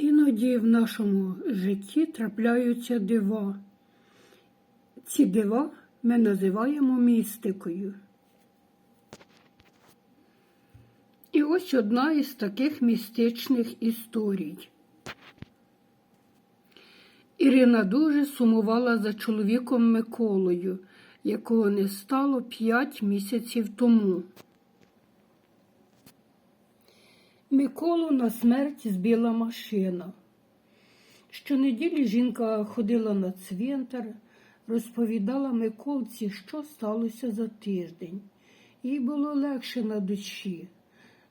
Іноді в нашому житті трапляються дива. Ці дива ми називаємо містикою. І ось одна із таких містичних історій. Ірина дуже сумувала за чоловіком Миколою, якого не стало п'ять місяців тому. Миколу на смерть збила машина. Щонеділі жінка ходила на цвинтар, розповідала Миколці, що сталося за тиждень. Їй було легше на душі.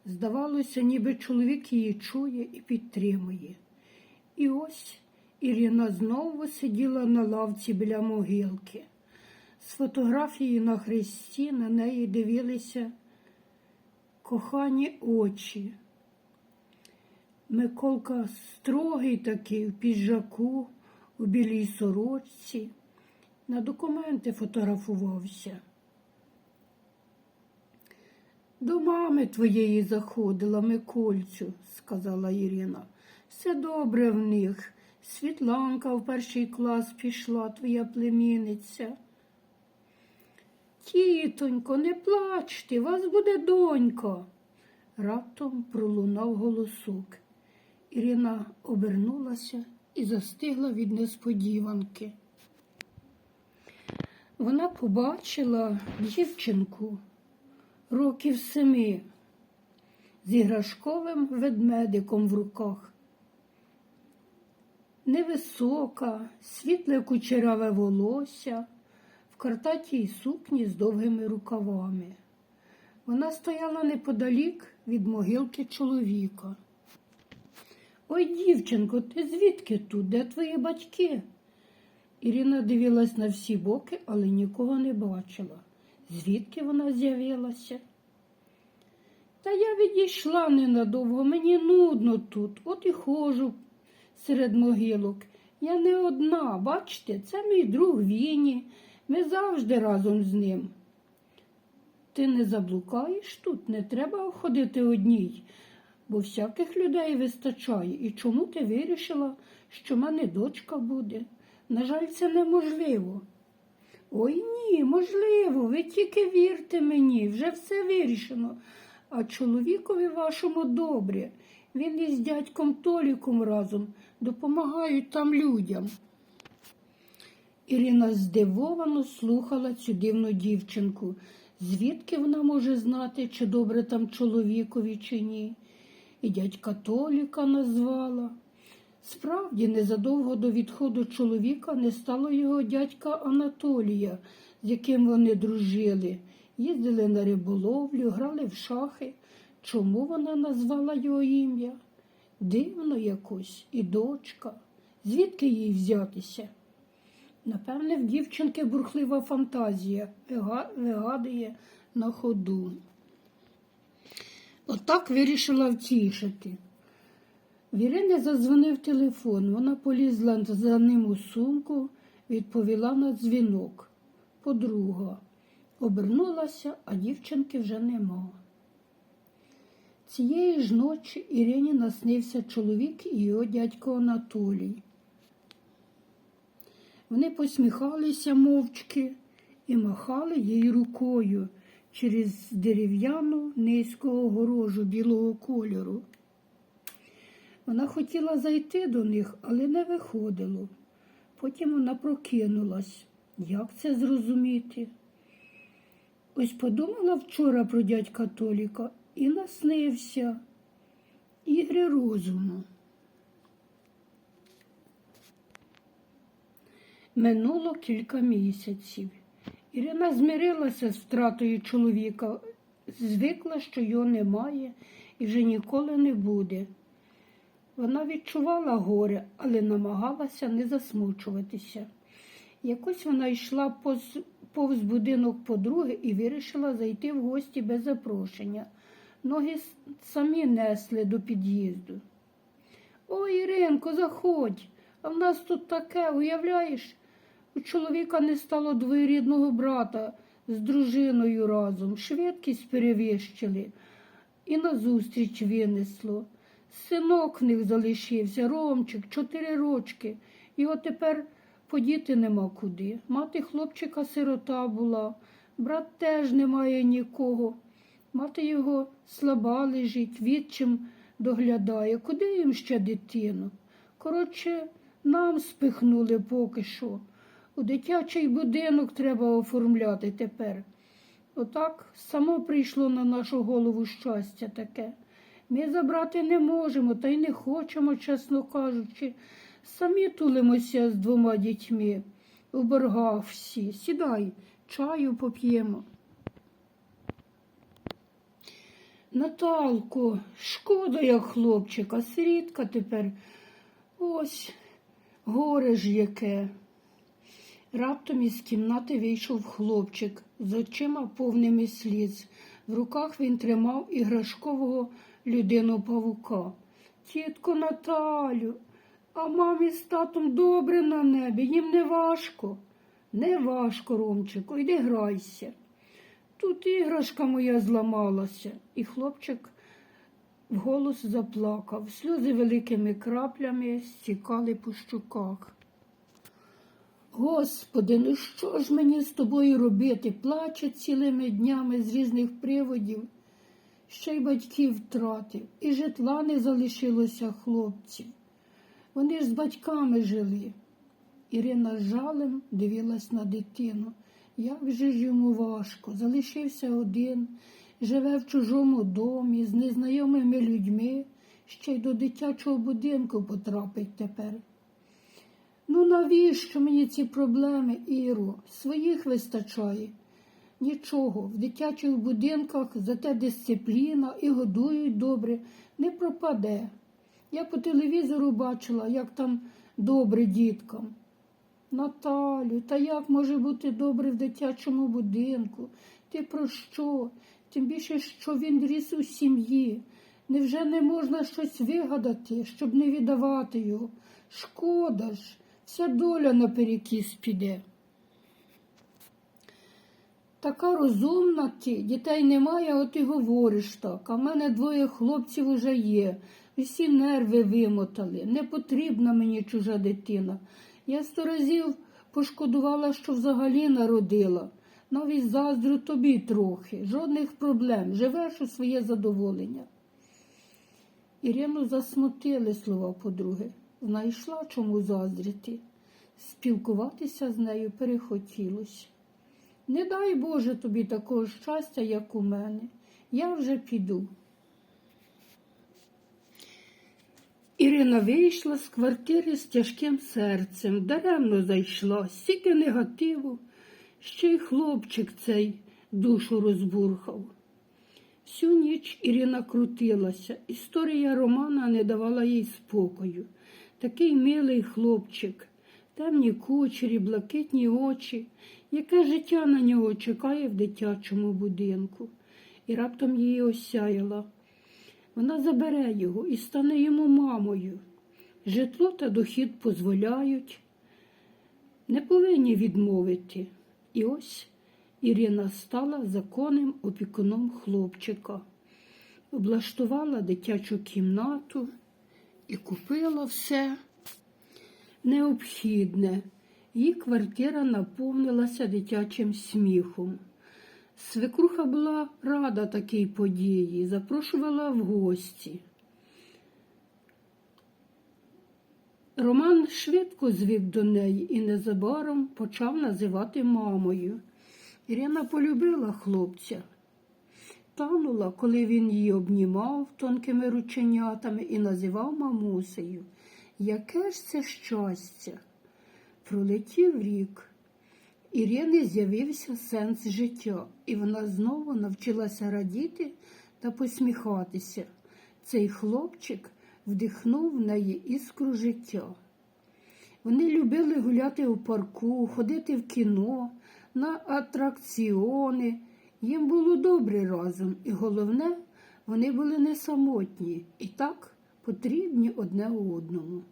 Здавалося, ніби чоловік її чує і підтримує. І ось Ірина знову сиділа на лавці біля могилки. З фотографії на хресті на неї дивилися кохані очі. Миколка строгий такий в піджаку, у білій сорочці. На документи фотографувався. До мами твоєї заходила Микольцю, сказала Ірина. Все добре в них. Світланка в перший клас пішла, твоя племінниця. Тітонько, не плачте, вас буде донька. Раптом пролунав голосок. Ірина обернулася і застигла від несподіванки. Вона побачила дівчинку років семи з іграшковим ведмедиком в руках. Невисока, світле кучераве волосся в картатій сукні з довгими рукавами. Вона стояла неподалік від могилки чоловіка. Ой, дівчинко, ти звідки тут? Де твої батьки? Ірина дивилась на всі боки, але нікого не бачила. Звідки вона з'явилася? Та я відійшла ненадовго, мені нудно тут, от і ходжу серед могилок. Я не одна, бачите, це мій друг Віні. Ми завжди разом з ним. Ти не заблукаєш тут, не треба ходити одній, бо всяких людей вистачає. І чому ти вирішила, що мене дочка буде? На жаль, це неможливо. Ой ні, можливо, ви тільки вірте мені, вже все вирішено. А чоловікові вашому добре. Він із дядьком Толіком разом допомагають там людям. Ірина здивовано слухала цю дивну дівчинку. Звідки вона може знати, чи добре там чоловікові, чи ні? І дядька Толіка назвала. Справді, незадовго до відходу чоловіка не стало його дядька Анатолія, з яким вони дружили. Їздили на риболовлю, грали в шахи. Чому вона назвала його ім'я? Дивно якось і дочка. Звідки їй взятися? Напевне, в дівчинки бурхлива фантазія вигадує на ходу. Отак вирішила втішити. В Ірини задзвонив телефон. Вона полізла за ним у сумку, відповіла на дзвінок. Подруга. Обернулася, а дівчинки вже нема. Цієї ж ночі Ірині наснився чоловік і його дядько Анатолій. Вони посміхалися мовчки і махали їй рукою через дерев'яну низьку огорожу білого кольору. Вона хотіла зайти до них, але не виходило. Потім вона прокинулась. Як це зрозуміти? Ось подумала вчора про дядька Толіка і наснився ігри розуму. Минуло кілька місяців. Ірина змирилася з втратою чоловіка, звикла, що його немає і вже ніколи не буде. Вона відчувала горе, але намагалася не засмучуватися. Якось вона йшла повз, будинок подруги і вирішила зайти в гості без запрошення. Ноги самі несли до під'їзду. Ой, Іринко, заходь, а в нас тут таке, уявляєш? У чоловіка не стало двоюрідного брата з дружиною разом, швидкість перевищили і назустріч винесло. Синок в них залишився, Ромчик, чотири рочки. Його тепер подіти нема куди. Мати хлопчика сирота була, брат теж не має нікого. Мати його слаба лежить, відчим доглядає. Куди їм ще дитину? Коротше, нам спихнули поки що. У дитячий будинок треба оформляти тепер. Отак само прийшло на нашу голову щастя таке. Ми забрати не можемо та й не хочемо, чесно кажучи. Самі тулимося з двома дітьми. У боргах всі. Сідай, чаю поп'ємо. Наталко, шкода як хлопчика, сирітка тепер. Ось горе ж яке. Раптом із кімнати вийшов хлопчик з очима повними сліз. В руках він тримав іграшкового людину павука. Тітко Наталю, а мамі з татом добре на небі, їм не важко. Не важко, Ромчику, йди грайся. Тут іграшка моя зламалася, і хлопчик вголос заплакав. Сльози великими краплями стікали по щуках. Господи, ну що ж мені з тобою робити? Плаче цілими днями з різних приводів. Ще й батьків втратив, і житла не залишилося хлопців. Вони ж з батьками жили. Ірина з жалем дивилась на дитину. Як же ж йому важко, залишився один, живе в чужому домі, з незнайомими людьми, ще й до дитячого будинку потрапить тепер. Ну навіщо мені ці проблеми, Іро? Своїх вистачає. Нічого, в дитячих будинках зате дисципліна і годують добре, не пропаде. Я по телевізору бачила, як там добре діткам. Наталю, та як може бути добре в дитячому будинку? Ти про що? Тим більше, що він ріс у сім'ї. Невже не можна щось вигадати, щоб не віддавати його? Шкода ж, вся доля наперекіс піде. Така розумна ти, дітей немає, от і говориш так. А в мене двоє хлопців уже є. Всі нерви вимотали. Не потрібна мені чужа дитина. Я сто разів пошкодувала, що взагалі народила. Навіть заздрю тобі трохи, жодних проблем. Живеш у своє задоволення. Ірину засмутили слова подруги. Знайшла чому заздріти. Спілкуватися з нею перехотілося. Не дай Боже тобі такого щастя, як у мене. Я вже піду. Ірина вийшла з квартири з тяжким серцем, даремно зайшла, стільки негативу, ще й хлопчик цей душу розбурхав. Всю ніч Ірина крутилася, історія Романа не давала їй спокою. Такий милий хлопчик, темні кучері, блакитні очі, яке життя на нього чекає в дитячому будинку. І раптом її осяяла. Вона забере його і стане йому мамою. Житло та дохід дозволяють, не повинні відмовити. І ось Ірина стала законним опікуном хлопчика, облаштувала дитячу кімнату і купила все необхідне. Її квартира наповнилася дитячим сміхом. Свекруха була рада такій події, запрошувала в гості. Роман швидко звик до неї і незабаром почав називати мамою. Ірина полюбила хлопця, танула, коли він її обнімав тонкими рученятами і називав мамусею. Яке ж це щастя? Пролетів рік. Ірини з'явився сенс життя, і вона знову навчилася радіти та посміхатися. Цей хлопчик вдихнув в неї іскру життя. Вони любили гуляти у парку, ходити в кіно, на атракціони. Їм було добре разом, і головне, вони були не самотні і так потрібні одне одному.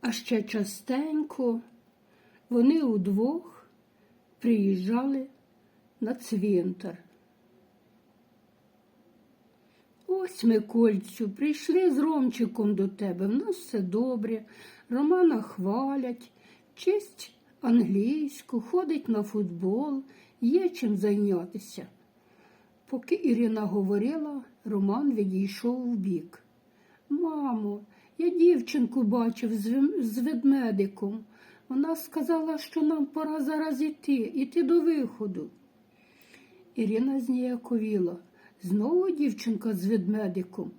А ще частенько вони удвох приїжджали на цвинтар. Ось ми, Кольцю, прийшли з Ромчиком до тебе. В нас все добре. Романа хвалять, честь англійську, ходить на футбол, є чим зайнятися. Поки Ірина говорила, Роман відійшов вбік. Мамо, я дівчинку бачив з ведмедиком. Вона сказала, що нам пора зараз іти, іти до виходу. Ірина зніяковіла. Знову дівчинка з ведмедиком,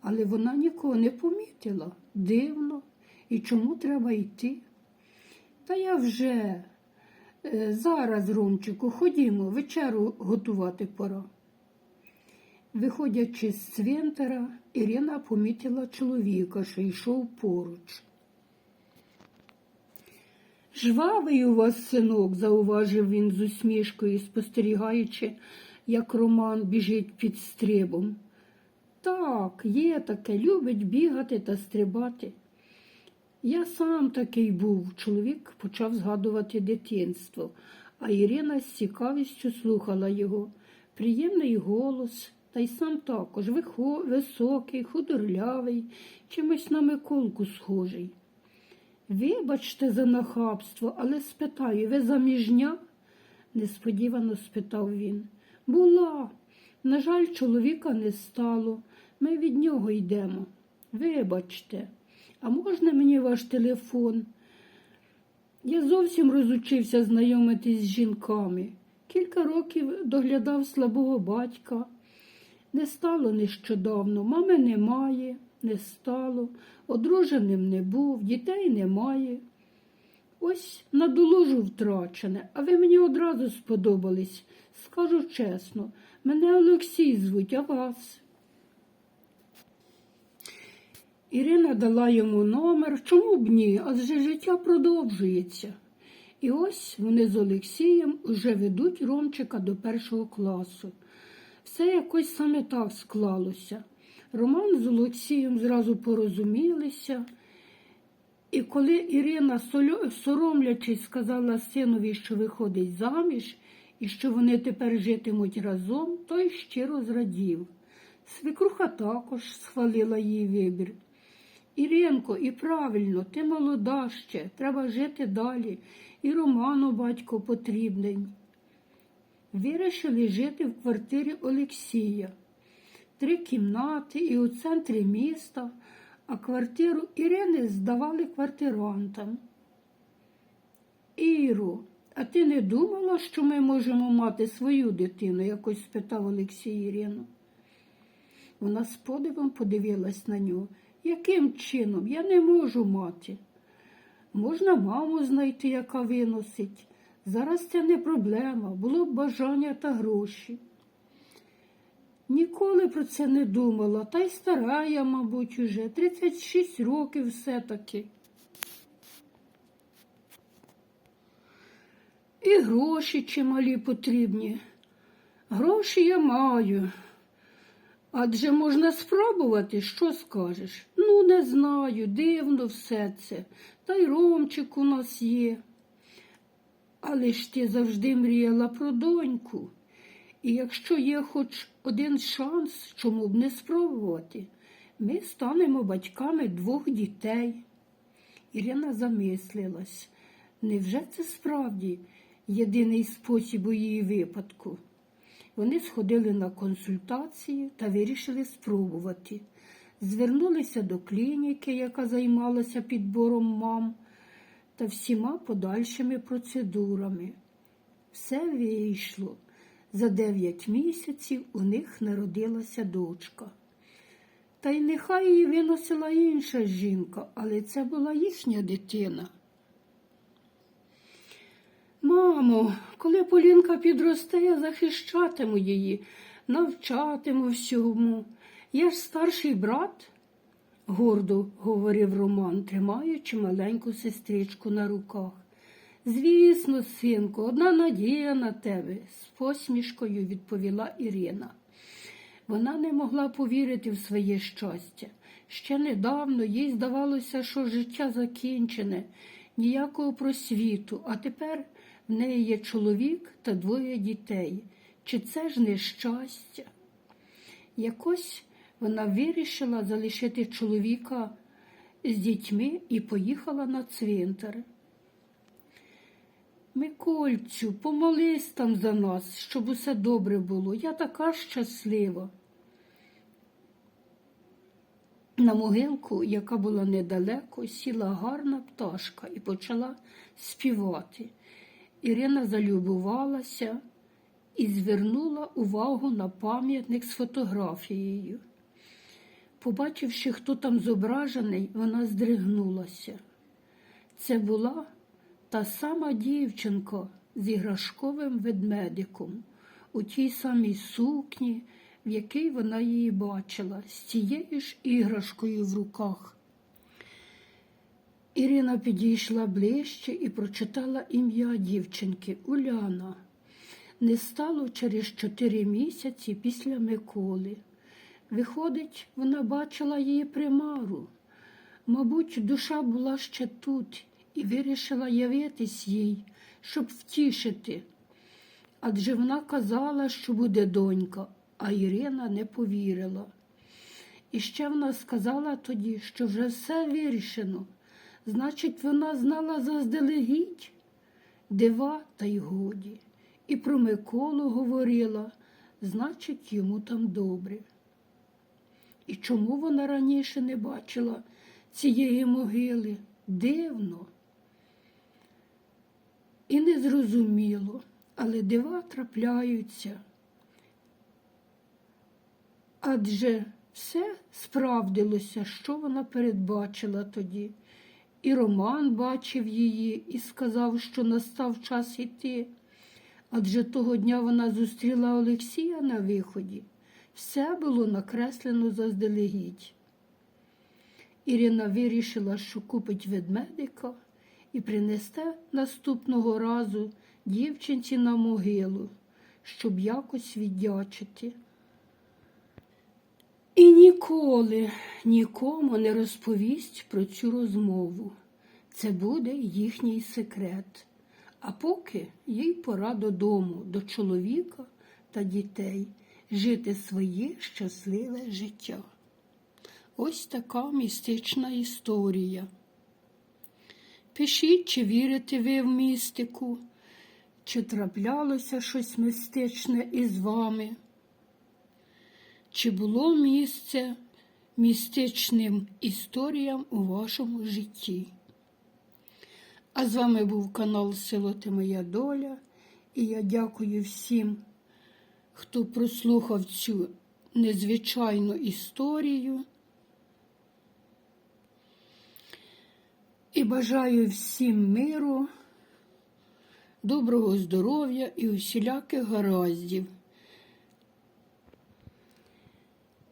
але вона нікого не помітила. Дивно. І чому треба йти? Та я вже е, зараз, Ромчику, ходімо, вечеру готувати пора. Виходячи з цвинтара, Ірина помітила чоловіка, що йшов поруч. Жвавий у вас синок, зауважив він з усмішкою, спостерігаючи, як Роман біжить під стрибом. Так, є таке, любить бігати та стрибати. Я сам такий був. Чоловік почав згадувати дитинство, а Ірина з цікавістю слухала його. Приємний голос, та й сам також високий, худорлявий, чимось на Миколку схожий. Вибачте за нахабство, але спитаю, ви заміжня? несподівано спитав він. Була. На жаль, чоловіка не стало. Ми від нього йдемо. Вибачте, а можна мені ваш телефон? Я зовсім розучився знайомитись з жінками. Кілька років доглядав слабого батька. Не стало нещодавно, мами немає, не стало, одруженим не був, дітей немає. Ось надоложу втрачене, а ви мені одразу сподобались. Скажу чесно, мене Олексій звуть, а вас. Ірина дала йому номер, чому б ні, адже життя продовжується. І ось вони з Олексієм вже ведуть Ромчика до першого класу. Все якось саме так склалося. Роман з Олексієм зразу порозумілися. І коли Ірина, соромлячись, сказала синові, що виходить заміж і що вони тепер житимуть разом, той щиро зрадів. Свекруха також схвалила її вибір. Іринко, і правильно, ти молода ще, треба жити далі, і Роману батько потрібний. Вирішили жити в квартирі Олексія. Три кімнати і у центрі міста, а квартиру Ірини здавали квартирантам. Іру, а ти не думала, що ми можемо мати свою дитину? якось спитав Олексій Ірину. Вона з подивом подивилась на нього. Яким чином? Я не можу мати. Можна маму знайти, яка виносить. Зараз це не проблема, було б бажання та гроші. Ніколи про це не думала, та й стара я, мабуть, уже 36 років все-таки. І гроші чималі потрібні. Гроші я маю. Адже можна спробувати, що скажеш? Ну, не знаю, дивно все це. Та й Ромчик у нас є. Але ж ти завжди мріяла про доньку. І якщо є хоч один шанс, чому б не спробувати, ми станемо батьками двох дітей. Ірина замислилась. Невже це справді єдиний спосіб її випадку? Вони сходили на консультації та вирішили спробувати. Звернулися до клініки, яка займалася підбором мам та всіма подальшими процедурами. Все вийшло. За дев'ять місяців у них народилася дочка. Та й нехай її виносила інша жінка, але це була їхня дитина. Мамо, коли Полінка підросте, я захищатиму її, навчатиму всьому. Я ж старший брат, гордо говорив Роман, тримаючи маленьку сестричку на руках. Звісно, синку, одна надія на тебе, з посмішкою відповіла Ірина. Вона не могла повірити в своє щастя. Ще недавно їй здавалося, що життя закінчене, ніякого просвіту, а тепер в неї є чоловік та двоє дітей. Чи це ж нещастя? Якось вона вирішила залишити чоловіка з дітьми і поїхала на цвинтар. Микольцю, помолись там за нас, щоб усе добре було. Я така щаслива. На могилку, яка була недалеко, сіла гарна пташка і почала співати. Ірина залюбувалася і звернула увагу на пам'ятник з фотографією. Побачивши, хто там зображений, вона здригнулася. Це була та сама дівчинка з іграшковим ведмедиком у тій самій сукні, в якій вона її бачила, з тією ж іграшкою в руках. Ірина підійшла ближче і прочитала ім'я дівчинки Уляна. Не стало через чотири місяці після Миколи. Виходить, вона бачила її примару. Мабуть, душа була ще тут і вирішила явитись їй, щоб втішити. Адже вона казала, що буде донька, а Ірина не повірила. І ще вона сказала тоді, що вже все вирішено. Значить, вона знала заздалегідь дива та й годі. І про Миколу говорила, значить, йому там добре. І чому вона раніше не бачила цієї могили? Дивно. І незрозуміло, але дива трапляються. Адже все справдилося, що вона передбачила тоді. І Роман бачив її і сказав, що настав час іти. Адже того дня вона зустріла Олексія на виході. Все було накреслено заздалегідь. Ірина вирішила, що купить ведмедика і принесте наступного разу дівчинці на могилу, щоб якось віддячити. І ніколи нікому не розповість про цю розмову. Це буде їхній секрет. А поки їй пора додому, до чоловіка та дітей, жити своє щасливе життя. Ось така містична історія. Пишіть, чи вірите ви в містику, чи траплялося щось містичне із вами, чи було місце містичним історіям у вашому житті. А з вами був канал Село Ти Моя Доля, і я дякую всім, хто прослухав цю незвичайну історію. І бажаю всім миру, доброго здоров'я і усіляких гараздів.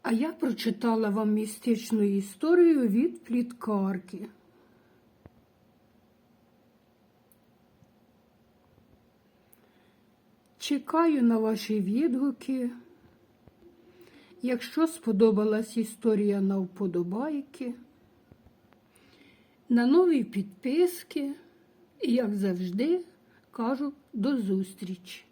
А я прочитала вам містичну історію від пліткарки. Чекаю на ваші відгуки. Якщо сподобалась історія на вподобайки, на нові підписки і, як завжди, кажу до зустрічі!